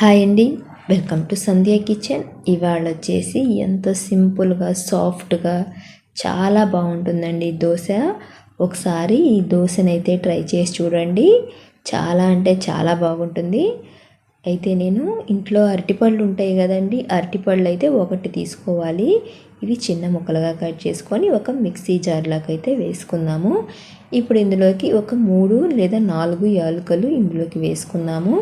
Hi అండి. Welcome to Sandhya kitchen. ఇవాళ వచ్చేసి ఎంతో సింపుల్గా సాఫ్ట్గా చాలా బాగుంటుందండి దోశ. ఒకసారి ఈ దోశనైతే ట్రై చేసి చూడండి. చాలా అంటే చాలా బాగుంటుంది. అయితే నేను ఇంట్లో అరటిపళ్ళు ఉంటాయి కదండి అరటిపళ్ళు అయితే ఒకటి తీసుకోవాలి. ఇవి చిన్న ముక్కలుగా కట్ చేసుకొని ఒక మిక్సీ జార్లోకి అయితే వేసుకుందాము. ఇప్పుడు ఇందులోకి ఒక మూడు లేదా నాలుగు యాలకులు ఇందులోకి వేసుకుందాము.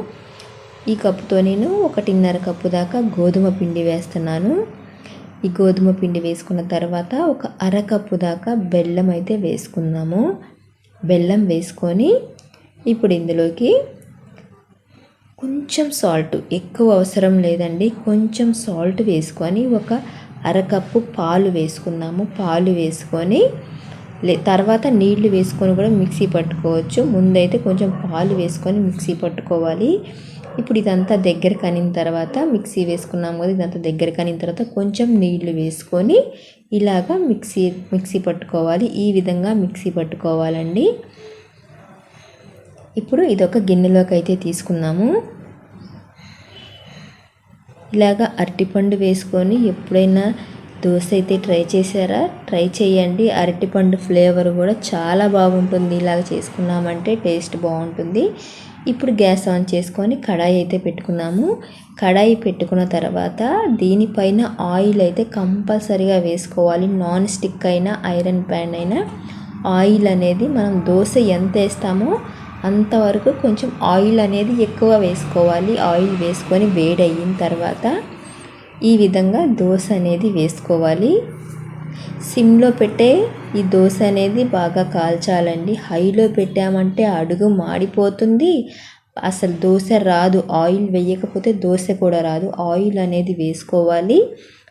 ఈ కప్పుతో నేను ఒకటిన్నర కప్పు దాకా గోధుమ పిండి వేస్తున్నాను. ఈ గోధుమ పిండి వేసుకున్న తర్వాత ఒక అరకప్పు దాకా బెల్లం అయితే వేసుకుందాము. బెల్లం వేసుకొని ఇప్పుడు ఇందులోకి కొంచెం సాల్ట్ ఎక్కువ అవసరం లేదండి. కొంచెం సాల్ట్ వేసుకొని ఒక అరకప్పు పాలు వేసుకున్నాము పాలు వేసుకొని లే తర్వాత నీళ్ళు వేసుకొని కూడా మిక్సీ పట్టుకోవచ్చు. ముందైతే కొంచెం పాలు వేసుకొని మిక్సీ పట్టుకోవాలి. ఇప్పుడు ఇదంతా దగ్గర కనిన తర్వాత మిక్సీ వేసుకున్నాం కదా ఇదంతా దగ్గర కనిన తర్వాత కొంచెం నీళ్ళు వేసుకొని ఇలాగా మిక్సీ మిక్సీ పట్టుకోవాలి. ఈ విధంగా మిక్సీ పట్టుకోవాలండి. ఇప్పుడు ఇదొక గిన్నెలోకి అయితే తీసుకున్నాము ఇలాగా అరటిపండు వేసుకొని ఎప్పుడైనా దోశ అయితే ట్రై చేశారా? ట్రై చేయండి. అరటిపండు ఫ్లేవర్ కూడా చాలా బాగుంటుంది. ఇలాగ చేసుకున్నామంటే టేస్ట్ బాగుంటుంది. ఇప్పుడు గ్యాస్ ఆన్ చేసుకొని కడాయి అయితే పెట్టుకున్నాము. కడాయి పెట్టుకున్న తర్వాత దీనిపైన ఆయిల్ అయితే కంపల్సరీగా వేసుకోవాలి. నాన్ స్టిక్ అయినా ఐరన్ ప్యాన్ అయినా ఆయిల్ అనేది మనం దోశ ఎంత వేస్తామో అంతవరకు కొంచెం ఆయిల్ అనేది ఎక్కువ వేసుకోవాలి. ఆయిల్ వేసుకొని వేడి అయిన తర్వాత ఈ విధంగా దోశ అనేది వేసుకోవాలి. సిమ్లో పెట్టే ఈ దోశ అనేది బాగా కాల్చాలండి. హైలో పెట్టామంటే అడుగు మాడిపోతుంది. అసలు దోశ రాదు. ఆయిల్ వేయకపోతే దోశ కూడా రాదు. ఆయిల్ అనేది వేసుకోవాలి.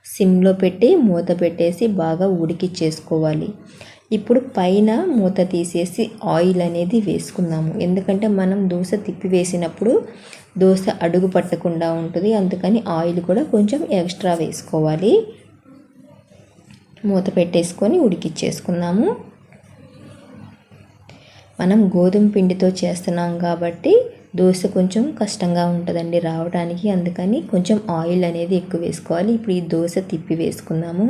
సిమ్లో పెట్టి మూత పెట్టేసి బాగా ఉడికిచ్చేసుకోవాలి. ఇప్పుడు పైన మూత తీసేసి ఆయిల్ అనేది వేసుకుందాము. ఎందుకంటే మనం దోశ తిప్పి వేసినప్పుడు దోశ అడుగు పట్టకుండా ఉంటుంది. అందుకని ఆయిల్ కూడా కొంచెం ఎక్స్ట్రా వేసుకోవాలి. మూత పెట్టేసుకొని ఉడికిచ్చేసుకుందాము. మనం గోధుమ పిండితో చేస్తున్నాం కాబట్టి దోశ కొంచెం కష్టంగా ఉంటుందండి రావడానికి. అందుకని కొంచెం ఆయిల్ అనేది ఎక్కువ వేసుకోవాలి. ఇప్పుడు ఈ దోశ తిప్పి వేసుకుందాము.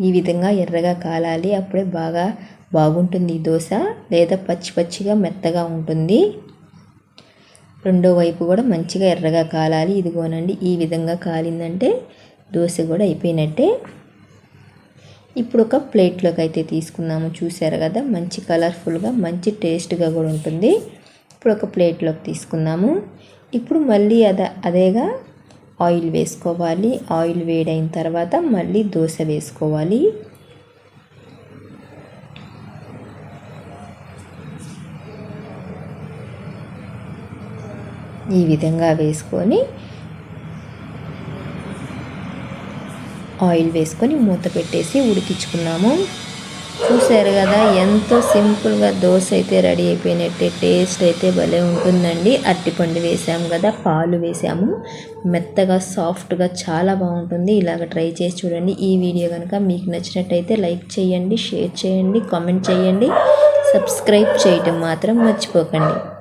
ఈ విధంగా ఎర్రగా కాలాలి. అప్పుడే బాగా బాగుంటుంది ఈ దోశ. లేదా పచ్చి పచ్చిగా మెత్తగా ఉంటుంది. రెండో వైపు కూడా మంచిగా ఎర్రగా కాలాలి. ఇదిగోనండి ఈ విధంగా కాలిందంటే దోశ కూడా అయిపోయినట్టే. ఇప్పుడు ఒక ప్లేట్లోకి అయితే తీసుకున్నాము. చూసారు కదా? మంచి కలర్ఫుల్గా మంచి టేస్ట్గా కూడా ఉంటుంది. ఇప్పుడు ఒక ప్లేట్లోకి తీసుకున్నాము. ఇప్పుడు మళ్ళీ అద అదేగా ఆయిల్ వేసుకోవాలి. ఆయిల్ వేడైన తర్వాత మళ్ళీ దోశ వేసుకోవాలి. ఈ విధంగా వేసుకొని ఆయిల్ వేసుకొని మూత పెట్టేసి ఉడికించుకున్నాము. చూసారు కదా ఎంతో సింపుల్గా దోశ అయితే రెడీ అయిపోయినట్టే టేస్ట్ అయితే భలే ఉంటుందండి. అరటిపండు వేసాము కదా పాలు వేసాము. మెత్తగా సాఫ్ట్గా చాలా బాగుంటుంది. ఇలాగ ట్రై చేసి చూడండి. ఈ వీడియో కనుక మీకు నచ్చినట్టయితే లైక్ చేయండి షేర్ చేయండి కామెంట్ చేయండి. సబ్స్క్రైబ్ చేయటం మాత్రం మర్చిపోకండి.